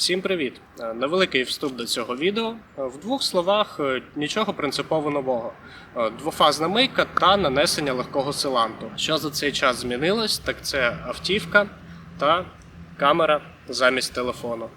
Всім привіт! Е, Невеликий вступ до цього відео. Е, В двох словах е, нічого принципово нового. Двофазна мийка та нанесення легкого силанту. Що за цей час змінилось, так це автівка та камера замість телефону.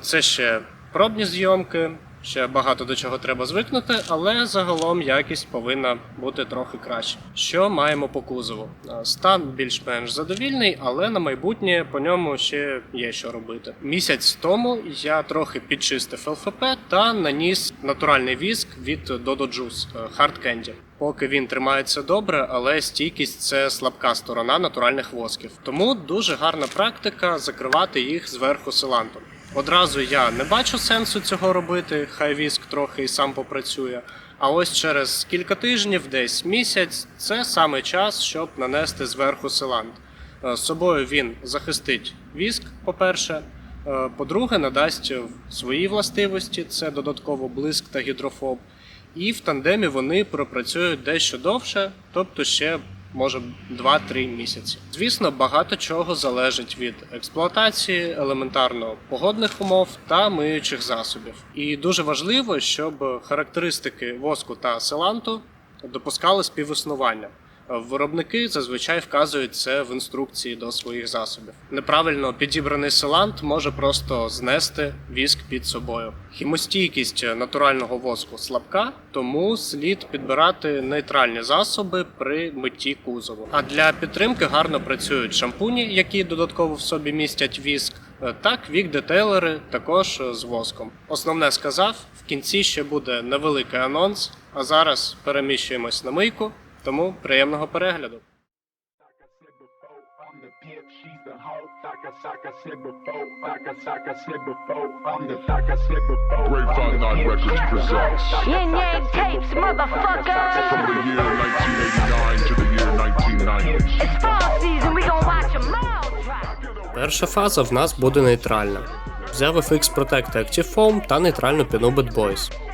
Це ще пробні зйомки, ще багато до чого треба звикнути, але загалом якість повинна бути трохи краще. Що маємо по кузову? Е, Стан більш-менш задовільний, але на майбутнє по ньому ще є що робити. Місяць тому я трохи підчистив ЛФП та наніс натуральний віск від Dodo Juice е, Hard Candy. Поки він тримається добре, але стійкість це слабка сторона натуральних восків. Тому дуже гарна практика закривати їх зверху силантом. Одразу я не бачу сенсу цього робити, хай віск трохи і сам попрацює. А ось через кілька тижнів, десь місяць, це саме час, щоб нанести зверху силант. Е, З собою він захистить віск, по-перше. Е, По-друге, надасть свої властивості, це додатково блиск та гідрофоб. І в тандемі вони пропрацюють дещо довше, тобто ще може 2-3 місяці. Звісно, багато чого залежить від експлуатації, елементарно погодних умов та миючих засобів. І дуже важливо, щоб характеристики воску та селанту допускали співіснування. Виробники зазвичай вказують це в інструкції до своїх засобів. Неправильно підібраний селант може просто знести віск під собою. Хімостійкість натурального воску слабка, тому слід підбирати нейтральні засоби при митті кузову. А для підтримки гарно працюють шампуні, які додатково в собі містять віск. Е, Так, вік детейлери також з воском. Основне сказав, в кінці ще буде невеликий анонс. А зараз переміщуємось на мийку. Тому приємного перегляду. I'm the pimp, she's the hoe. Like I, like I said before, like I, like I said before, I'm the like I said before. Grapevine Nine Records presents Yin Yang Tapes, motherfucker. from the year 1989 to the year 1990. It's fall season, we gon' watch 'em all drop. Перша фаза в нас буде нейтральна. Взяв FX Protect Active Foam та нейтральну піну Bad Boys.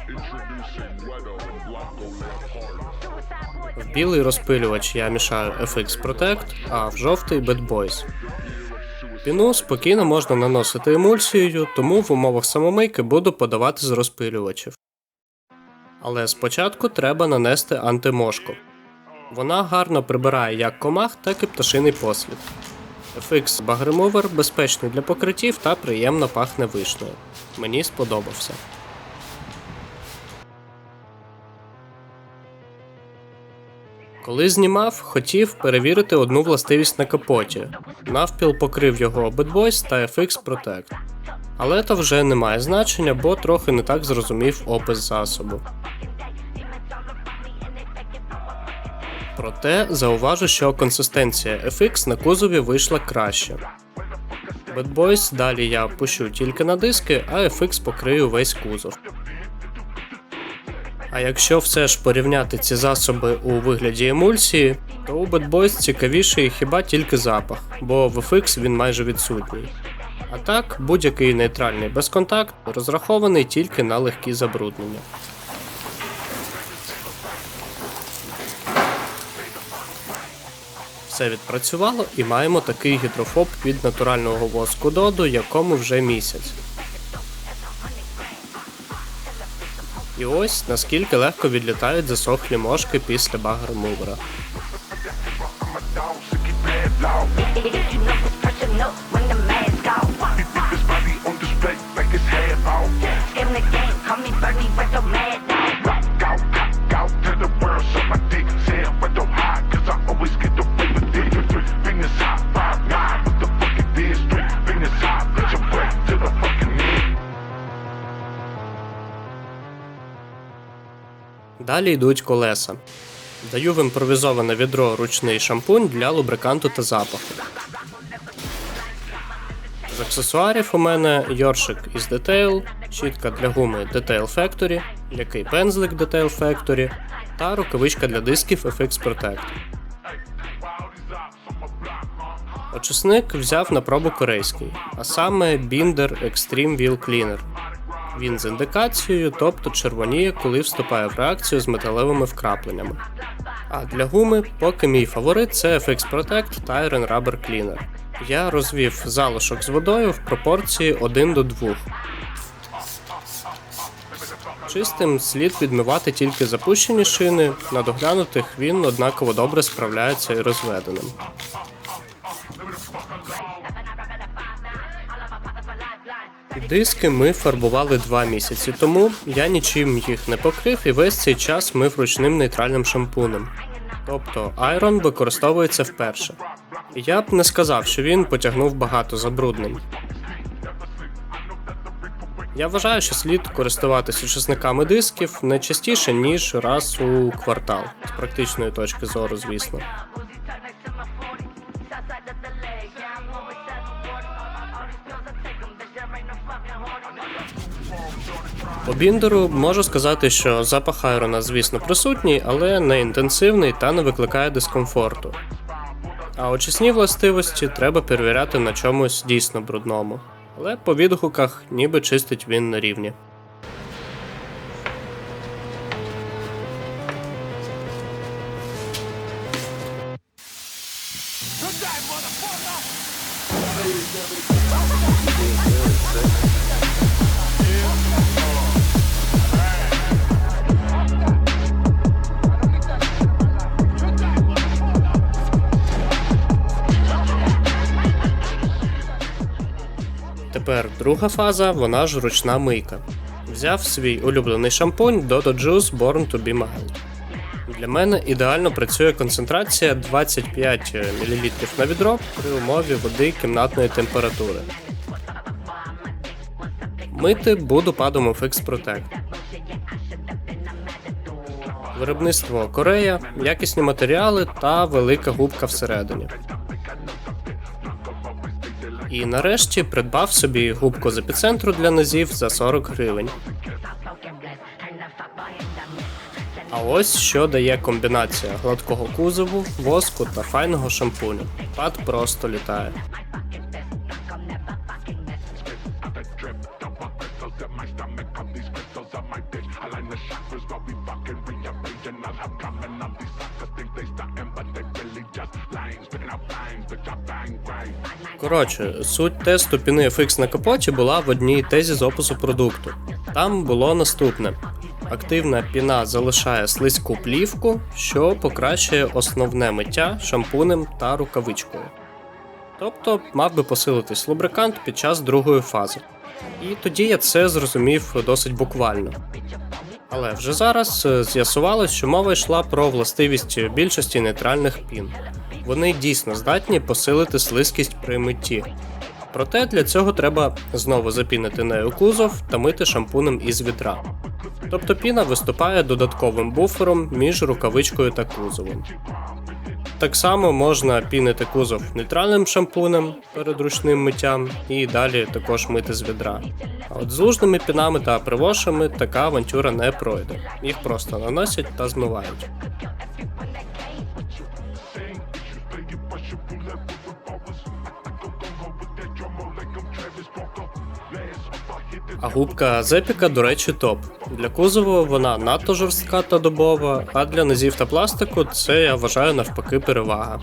Білий розпилювач я мішаю FX Protect, а в жовтий Bad Boys. Піну спокійно можна наносити емульсією, тому в умовах самомийки буду подавати з розпилювачів. Але спочатку треба нанести антимошку. Вона гарно прибирає як комах, так і пташиний послід. FX Bug Remover безпечний для покриттів та приємно пахне вишнею. Мені сподобався. Коли знімав, хотів перевірити одну властивість на капоті. Навпіл покрив його Bad та FX Protect. Але то вже не має значення, бо трохи не так зрозумів опис засобу. Проте зауважу, що консистенція FX на кузові вийшла краще. Bad далі я пущу тільки на диски, а FX покрию весь кузов. А якщо все ж порівняти ці засоби у вигляді емульсії, то у Bad Boys цікавіший хіба тільки запах, бо в FX він майже відсутній. А так, будь-який нейтральний безконтакт розрахований тільки на легкі забруднення. Все відпрацювало і маємо такий гідрофоб від натурального воску доду, якому вже місяць. І ось наскільки легко відлітають засохлі мошки після багромувера. You Далі йдуть колеса. Даю в імпровізоване відро ручний шампунь для лубриканту та запаху. З аксесуарів у мене йоршик із Detail, щітка для гуми Detail Factory, м'який пензлик Detail Factory та рукавичка для дисків FX Protect. Очисник взяв на пробу корейський, а саме Binder Extreme Wheel Cleaner. Він з індикацією, тобто червоніє, коли вступає в реакцію з металевими вкрапленнями. А для гуми поки мій фаворит це FX Protect та Iron Rubber Cleaner. Я розвів залишок з водою в пропорції 1 до 2. Чистим слід відмивати тільки запущені шини, на доглянутих він однаково добре справляється і розведеним. Диски ми фарбували два місяці тому. Я нічим їх не покрив і весь цей час мив ручним нейтральним шампунем. Тобто айрон використовується вперше. Я б не сказав, що він потягнув багато забруднень. Я вважаю, що слід користуватися очисниками дисків не частіше, ніж раз у квартал, з практичної точки зору, звісно. По біндеру можу сказати, що запах айрона, звісно, присутній, але не інтенсивний та не викликає дискомфорту. А очисні властивості треба перевіряти на чомусь дійсно брудному. Але по відгуках ніби чистить він на рівні. Друга фаза, вона ж ручна мийка. Взяв свій улюблений шампунь Dodo Juice Born to be Mild. Для мене ідеально працює концентрація 25 мл на відро при умові води кімнатної температури. Мити буду падом FX Protect. Виробництво Корея, якісні матеріали та велика губка всередині. І нарешті придбав собі губку з епіцентру для нозів за 40 гривень. А ось що дає комбінація гладкого кузову, воску та файного шампуню. Пад просто літає. Коротше, суть тесту піни FX на капоті була в одній тезі з опису продукту. Там було наступне: активна піна залишає слизьку плівку, що покращує основне миття шампунем та рукавичкою. Тобто мав би посилитись лубрикант під час другої фази. І тоді я це зрозумів досить буквально. Але вже зараз е, з'ясувалось, що мова йшла про властивість більшості нейтральних пін. Вони дійсно здатні посилити слизькість при митті. Проте для цього треба знову запінити нею кузов та мити шампунем із відра. Тобто піна виступає додатковим буфером між рукавичкою та кузовом. Так само можна пінити кузов нейтральним шампунем перед ручним миттям і далі також мити з відра. А от з лужними пінами та привошами така авантюра не пройде. Їх просто наносять та змивають. А губка Зепіка, до речі, топ. Для кузову вона надто жорстка та добова, а для низів та пластику це я вважаю навпаки перевага.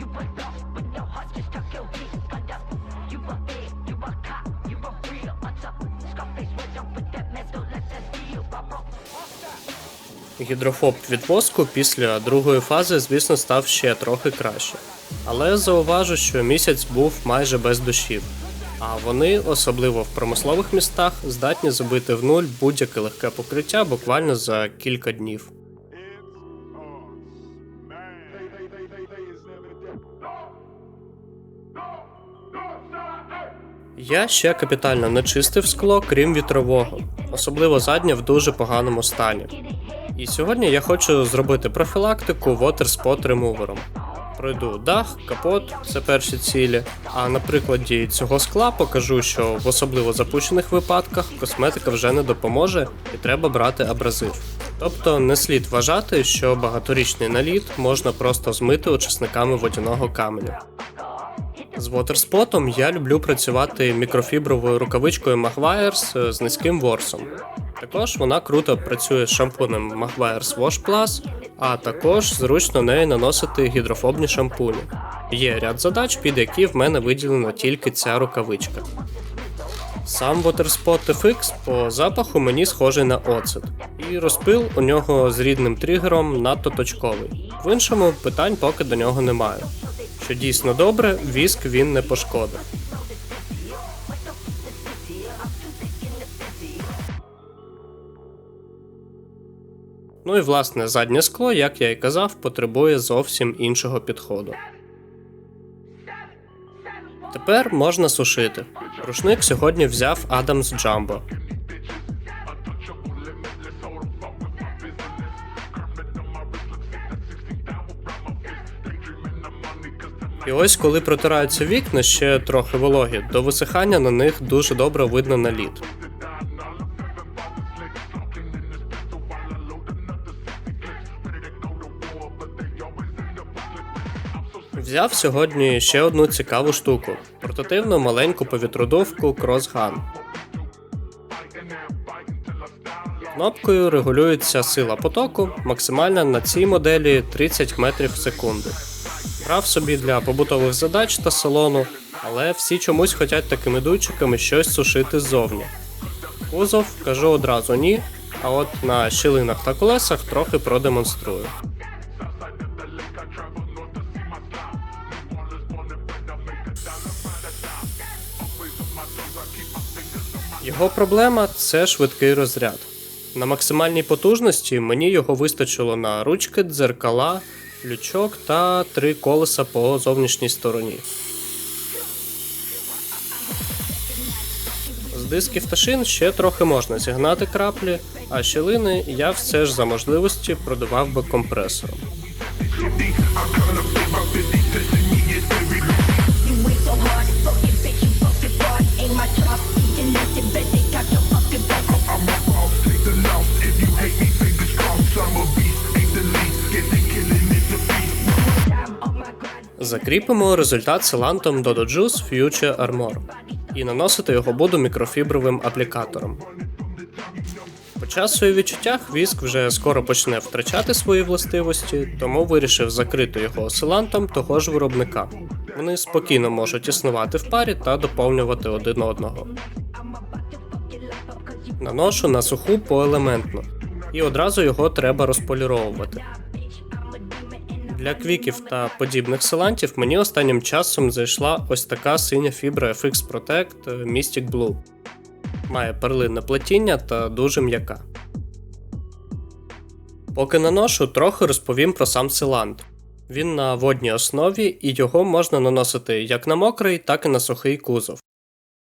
Гідрофоб від воску після другої фази, звісно, став ще трохи краще. Але зауважу, що місяць був майже без дощів. А вони, особливо в промислових містах, здатні забити в нуль будь-яке легке покриття буквально за кілька днів. Я ще капітально не чистив скло, крім вітрового, особливо заднє в дуже поганому стані. І сьогодні я хочу зробити профілактику Water Spot ремувером. Пройду дах, капот це перші цілі. А на прикладі цього скла покажу, що в особливо запущених випадках косметика вже не допоможе і треба брати абразив. Тобто не слід вважати, що багаторічний наліт можна просто змити очисниками водяного каменю. З вотерспотом я люблю працювати мікрофібровою рукавичкою Maguire's з низьким ворсом. Також вона круто працює з шампунем Maguire's Wash Plus, а також зручно нею наносити гідрофобні шампуні. Є ряд задач, під які в мене виділена тільки ця рукавичка. Сам Waterspot FX по запаху мені схожий на оцет, і розпил у нього з рідним тригером надто точковий. В іншому питань поки до нього немає. Що дійсно добре, віск він не пошкодив. Ну і власне заднє скло, як я і казав, потребує зовсім іншого підходу. Тепер можна сушити. Рушник сьогодні взяв Adams Jumbo. І ось коли протираються вікна ще трохи вологі, до висихання на них дуже добре видно наліт. Взяв сьогодні ще одну цікаву штуку портативну маленьку повітродувку CrossGun. Кнопкою регулюється сила потоку, максимальна на цій моделі 30 метрів в секунду. Брав собі для побутових задач та салону, але всі чомусь хочуть такими дуйчиками щось сушити ззовні. Кузов кажу одразу ні, а от на щілинах та колесах трохи продемонструю. Його проблема це швидкий розряд. На максимальній потужності мені його вистачило на ручки, дзеркала, лючок та три колеса по зовнішній стороні. З дисків та шин ще трохи можна зігнати краплі, а щілини я все ж за можливості продавав би компресором. Закріпимо результат силантом Dodo Juice Future Armor і наносити його буду мікрофібровим аплікатором. По часу і відчуттях віск вже скоро почне втрачати свої властивості, тому вирішив закрити його силантом того ж виробника. Вони спокійно можуть існувати в парі та доповнювати один одного. Наношу на суху поелементно, і одразу його треба розполіровувати. Для квіків та подібних силантів мені останнім часом зайшла ось така синя фібра FX Protect Mystic Blue. Має перлинне плетіння та дуже м'яка. Поки наношу, трохи розповім про сам силант. Він на водній основі і його можна наносити як на мокрий, так і на сухий кузов.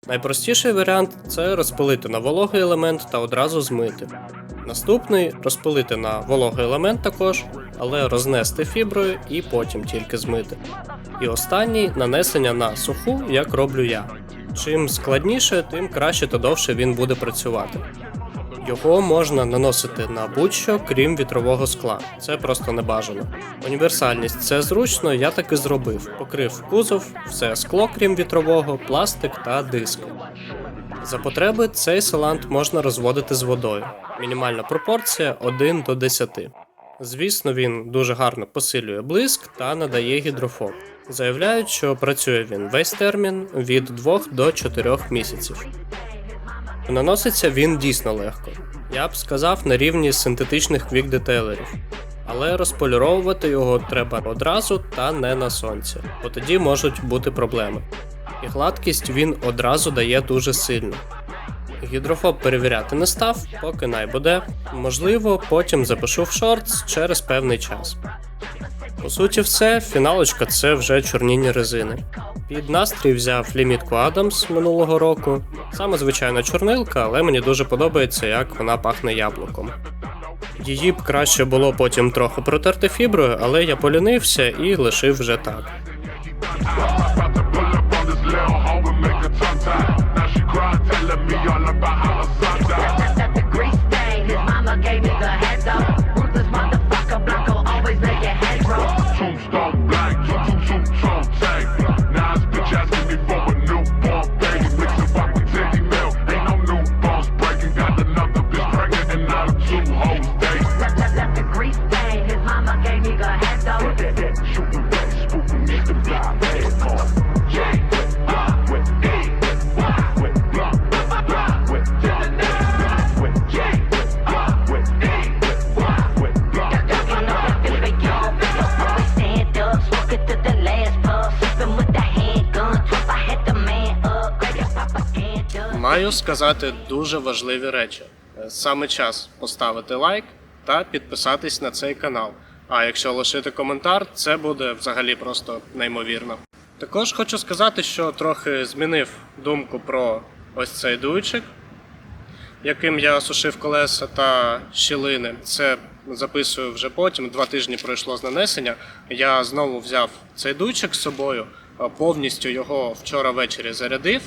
Найпростіший варіант це розпилити на вологий елемент та одразу змити. Наступний розпилити на вологий елемент також, але рознести фіброю і потім тільки змити. І останній нанесення на суху, як роблю я. Чим складніше, тим краще та довше він буде працювати. Його можна наносити на будь-що, крім вітрового скла. Це просто не бажано. Універсальність це зручно, я так і зробив. Покрив кузов, все скло, крім вітрового, пластик та диск. За потреби цей салант можна розводити з водою. Мінімальна пропорція 1 до 10. Звісно, він дуже гарно посилює блиск та надає гідрофоб. Заявляють, що працює він весь термін від 2 до 4 місяців. Наноситься він дійсно легко. Я б сказав на рівні синтетичних квік-детейлерів. Але розполіровувати його треба одразу та не на сонці, бо тоді можуть бути проблеми. І гладкість він одразу дає дуже сильно. Гідрофоб перевіряти не став, поки най буде. Можливо, потім запишу в шортс через певний час. По суті, все, фіналочка це вже чорніння резини. Під настрій взяв лімітку Adams минулого року. Саме звичайна чорнилка, але мені дуже подобається, як вона пахне яблуком. Її б краще було потім трохи протерти фіброю, але я полінився і лишив вже так. Сказати дуже важливі речі. Е, Саме час поставити лайк та підписатись на цей канал. А якщо лишити коментар, це буде взагалі просто неймовірно. Також хочу сказати, що трохи змінив думку про ось цей дуйчик, яким я сушив колеса та щілини. Це записую вже потім. Два тижні пройшло з нанесення. Я знову взяв цей дуйчик з собою, повністю його вчора ввечері зарядив.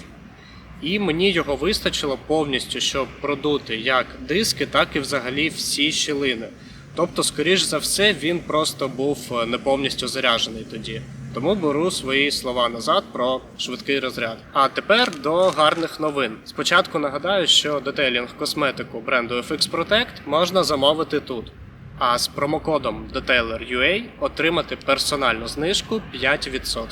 І мені його вистачило повністю, щоб продути як диски, так і взагалі всі щілини. Тобто, скоріш за все, він просто був е, не повністю заряджений тоді. Тому беру свої слова назад про швидкий розряд. А тепер до гарних новин. Спочатку нагадаю, що детейлінг косметику бренду FX Protect можна замовити тут. А з промокодом DetailerUA отримати персональну знижку 5%.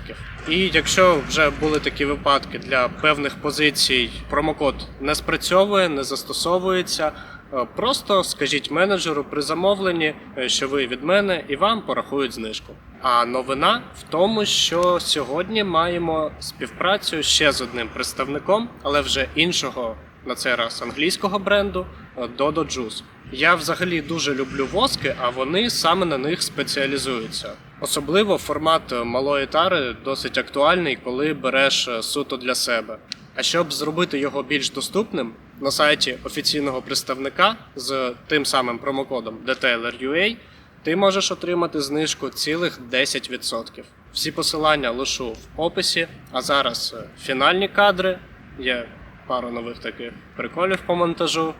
І якщо вже були такі випадки для певних позицій, промокод не спрацьовує, не застосовується. е, Просто скажіть менеджеру при замовленні, е, що ви від мене, і вам порахують знижку. А новина в тому, що сьогодні маємо співпрацю ще з одним представником, але вже іншого на цей раз англійського бренду Dodo Juice. Я взагалі дуже люблю воски, а вони саме на них спеціалізуються. Особливо формат е, малої тари досить актуальний, коли береш е, суто для себе. А щоб зробити його більш доступним, на сайті офіційного представника з тим самим промокодом DetailerUA ти можеш отримати знижку цілих 10%. Всі посилання лишу в описі, а зараз е, фінальні кадри. Є пару нових таких приколів по монтажу.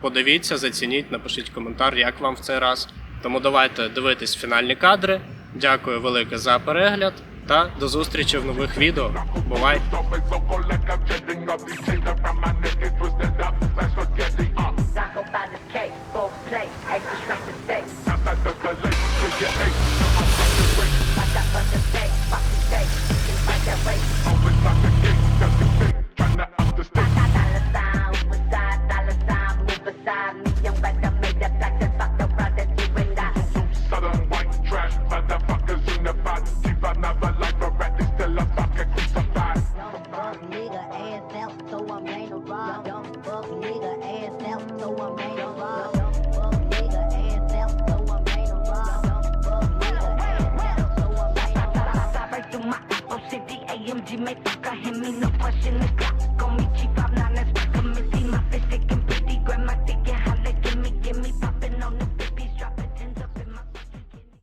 Подивіться, зацініть, напишіть коментар, як вам в цей раз. Тому давайте дивитись фінальні кадри. Дякую велике за перегляд та до зустрічі в нових відео. Бувай! Jetting up. Chains around